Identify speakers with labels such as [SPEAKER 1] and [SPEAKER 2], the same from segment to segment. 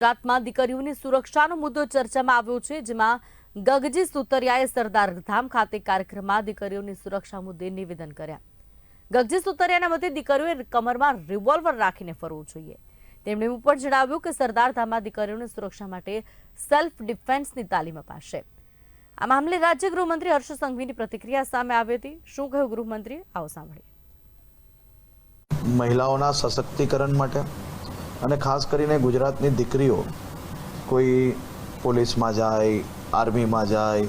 [SPEAKER 1] ગુજરાતમાં દીકરીઓની સુરક્ષાનો મુદ્દો ચર્ચામાં આવ્યો છે, જેમાં ગગજી સુતરિયાએ સરદાર ધામ ખાતે કાર્યક્રમમાં દીકરીઓની સુરક્ષા મુદ્દે નિવેદન કર્યા. ગગજી સુતરિયાના મતે દીકરીઓએ કમરમાં રિવોલ્વર રાખીને ફરવું જોઈએ. તેમણે એવું પણ જણાવ્યું કે સરદાર ધામમાં દીકરીઓની સુરક્ષા માટે સેલ્ફ ડિફેન્સની તાલીમ અપાશે. આ મામલે રાજ્ય ગૃહમંત્રી હર્ષ સંઘવીની પ્રતિક્રિયા સામે આવી હતી. શું કહ્યું ગૃહમંત્રી આવો સાંભળીએ.
[SPEAKER 2] મહિલાઓના સશક્તિકરણ માટે અને ખાસ કરીને ગુજરાતની દીકરીઓ કોઈ પોલીસમાં જાય, આર્મીમાં જાય,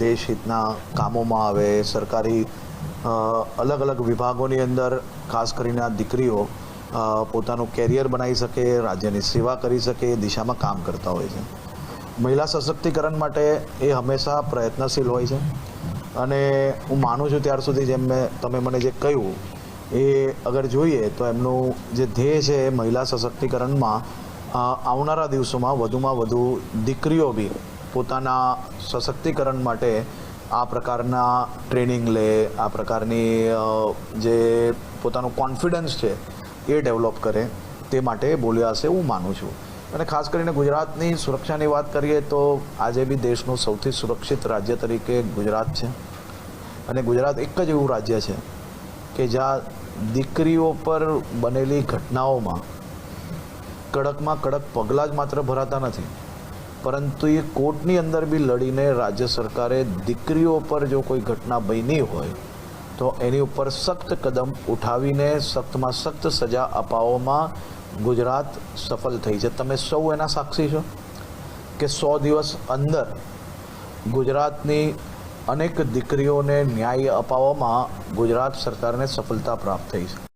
[SPEAKER 2] દેશ હિતના કામોમાં આવે, સરકારી અલગ અલગ વિભાગોની અંદર ખાસ કરીને આ દીકરીઓ પોતાનું કેરિયર બનાવી શકે, રાજ્યની સેવા કરી શકે એ દિશામાં કામ કરતા હોય છે. મહિલા સશક્તિકરણ માટે એ હંમેશા પ્રયત્નશીલ હોય છે. અને હું માનું છું, ત્યાર સુધી જેમ મેં, તમે મને જે કહ્યું એ અગર જોઈએ તો એમનું જે ધ્યેય છે એ મહિલા સશક્તિકરણમાં આવનારા દિવસોમાં વધુમાં વધુ દીકરીઓ બી પોતાના સશક્તિકરણ માટે આ પ્રકારના ટ્રેનિંગ લે, આ પ્રકારની જે પોતાનું કોન્ફિડન્સ છે એ ડેવલપ કરે તે માટે બોલ્યા હશે હું માનું છું. અને ખાસ કરીને ગુજરાતની સુરક્ષાની વાત કરીએ તો આજે બી દેશનું સૌથી સુરક્ષિત રાજ્ય તરીકે ગુજરાત છે. અને ગુજરાત એક જ એવું રાજ્ય છે કે જ્યાં દીકરીઓ પર બનેલી ઘટનાઓમાં કડકમાં કડક પગલાં જ માત્ર ભરાતા નથી. પરંતુ એ કોર્ટની અંદર બી લડીને રાજ્ય સરકારે દીકરીઓ પર જો કોઈ ઘટના બની હોય, તો એની ઉપર સખ્ત કદમ ઉઠાવીને સખ્તમાં સખ્ત સજા અપાવવામાં ગુજરાત સફળ થઈ છે. તમે સૌ એના સાક્ષી છો કે સો દિવસ અંદર ગુજરાતની અનેક દીકરીઓને ન્યાય અપાવવામાં ગુજરાત સરકારને સફળતા પ્રાપ્ત થઈ છે.